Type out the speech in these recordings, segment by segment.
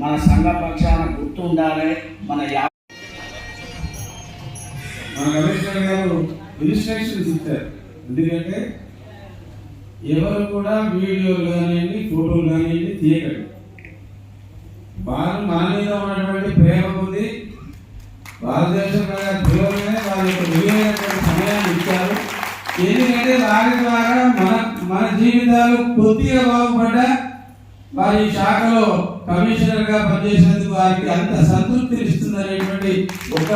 మన సంఘ పక్షాన గుర్తు ఉండాలి మన మన కమిషనర్ గారు ఇన్స్ట్రక్షన్స్ ఇచ్చారు. ఎందుకంటే ఎవరు కూడా వీడియోలు కానివ్వండి ఫోటోలు కానివ్వండి తీయకండి. వారు మన మీద ఉన్నటువంటి ప్రేమ ఉంది. భారతదేశం మీద ప్రేమనే వారి యొక్క విలువైనటువంటి సమయాన్ని ఇచ్చారు. ఎందుకంటే వారి ద్వారా మన మన జీవితాలు కొద్దిగా బాగుపడ్డా వారి శాఖలో కమిషనర్గా పనిచేసినందుకు వారికి అంత సంతృప్తిని ఇస్తుందనేటువంటి ఒక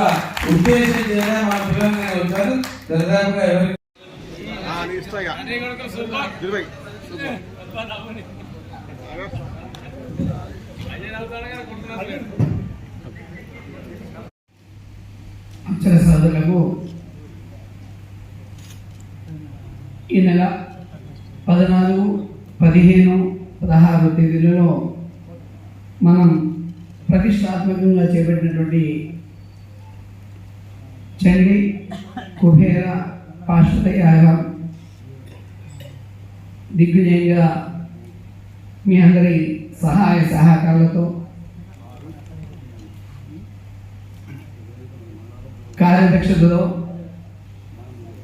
ఉద్దేశం మన పిల్లలుగా వచ్చారు. దాదాపుగా ఎవరికి అక్షర సాధనకు ఈ నెల పద్నాలుగు పదిహేను పదహారు తేదీలలో మనం ప్రతిష్టాత్మకంగా చేపట్టినటువంటి చండి కుబేర పాశ్వతయాగం దిగ్విజయంగా మీ అందరి సహాయ సహకారాలతో కార్యదక్షతలో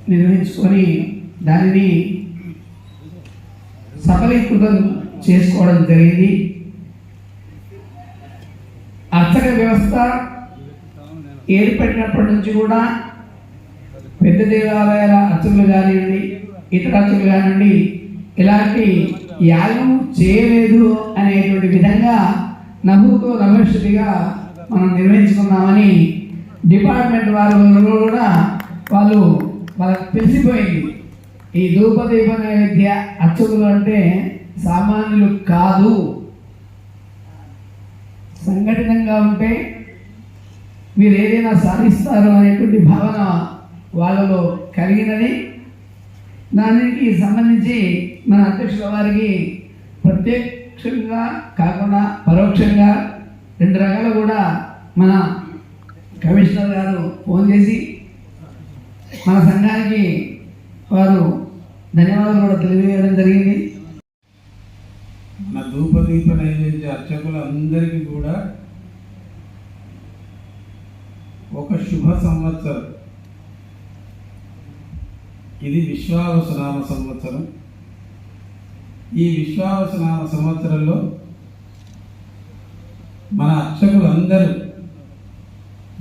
నిర్వహించుకొని దానిని సఫలీకృతం చేసుకోవడం జరిగింది. అర్చక వ్యవస్థ ఏర్పడినప్పటి నుంచి కూడా పెద్ద దేవాలయాల అర్చకులు కానివ్వండి ఇతర అర్చకులు కానివ్వండి ఇలాంటి యాగం చేయలేదు అనేటువంటి విధంగా నవ్వుతో నమస్తిగా మనం నిర్వహించుకున్నామని డిపార్ట్మెంట్ వారు కూడా వాళ్ళు వాళ్ళకి తెలిసిపోయింది. ఈ ధూపదీప నైవేద్య అర్చకులు అంటే సామాన్యులు కాదు. సంఘటితంగా ఉంటే మీరు ఏదైనా సాధిస్తారు అనేటువంటి భావన వాళ్ళలో కలిగినది. దానికి సంబంధించి మన అధ్యక్షుల వారికి ప్రత్యక్షంగా కాకుండా పరోక్షంగా రెండు రకాలు కూడా మన కమిషనర్ గారు ఫోన్ చేసి మన సంఘానికి వారు ధన్యవాదాలు కూడా తెలియజేయడం జరిగింది. ధూపదీప నైవేద్య అర్చకులందరికీ కూడా ఒక శుభ సంవత్సరం. ఇది విశ్వావసనామ సంవత్సరం. ఈ విశ్వావసనామ సంవత్సరంలో మన అర్చకులందరూ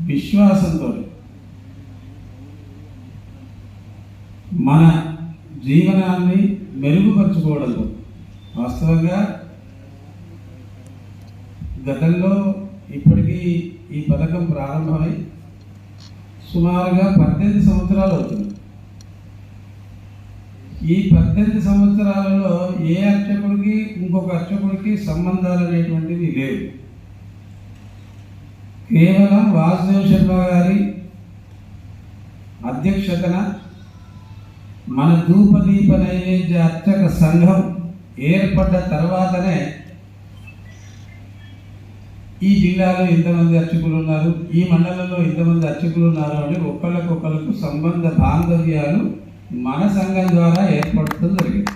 విశ్వాసంతో మన జీవనాన్ని మెరుగుపరచుకోవడంలో వాస్తవంగా గతంలో ఇప్పటికీ ఈ పథకం ప్రారంభమై సుమారుగా పద్దెనిమిది సంవత్సరాలు అవుతుంది. ఈ పద్దెనిమిది సంవత్సరాలలో ఏ అర్చకుడికి ఇంకొక అర్చకుడికి సంబంధాలు అనేటువంటివి లేవు. కేవలం వాసుదేవ్ శర్మ గారి అధ్యక్షతన మన ధూపదీప నైవేద్య అర్చక సంఘం ఏర్పడ్డ తర్వాతనే ఈ జిల్లాలో ఎంతమంది అర్చకులు ఉన్నారు? ఈ మండలంలో ఇంతమంది అర్చకులు ఉన్నారు అని ఒకళ్ళకొకళ్ళకు సంబంధ బాంధవ్యాలు మన సంఘం ద్వారా ఏర్పడటం జరిగింది.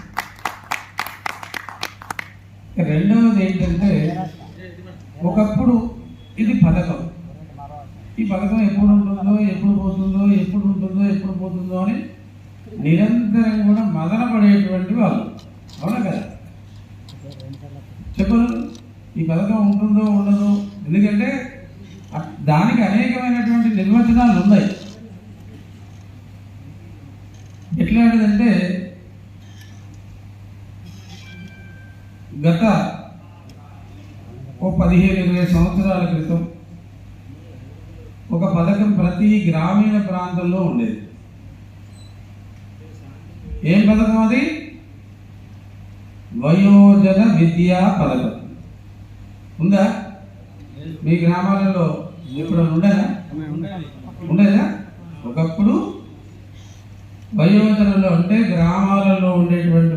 రెండవది ఏంటంటే ఒకప్పుడు ఇది పథకం. ఈ పథకం ఎప్పుడు ఉంటుందో ఎప్పుడు పోతుందో ఎప్పుడు ఉంటుందో ఎప్పుడు పోతుందో అని నిరంతరం కూడా మదన పడేటువంటి వాళ్ళు. అవునా కదా? చెప్పరు ఈ పథకం ఉంటుందో ఉండదు. ఎందుకంటే దానికి అనేకమైనటువంటి నిర్వచనాలు ఉన్నాయి. ఎట్లాంటిదంటే గత ఓ పదిహేను ఇరవై సంవత్సరాల క్రితం ఒక పథకం ప్రతి గ్రామీణ ప్రాంతంలో ఉండేది. ఏం పథకం అది? వయోజన విద్యా పథకం. ఉందా? మీ గ్రామాలలో ఇప్పుడు ఉండేదా ఉండేదా? ఒకప్పుడు వయోజనలో అంటే గ్రామాలలో ఉండేటువంటి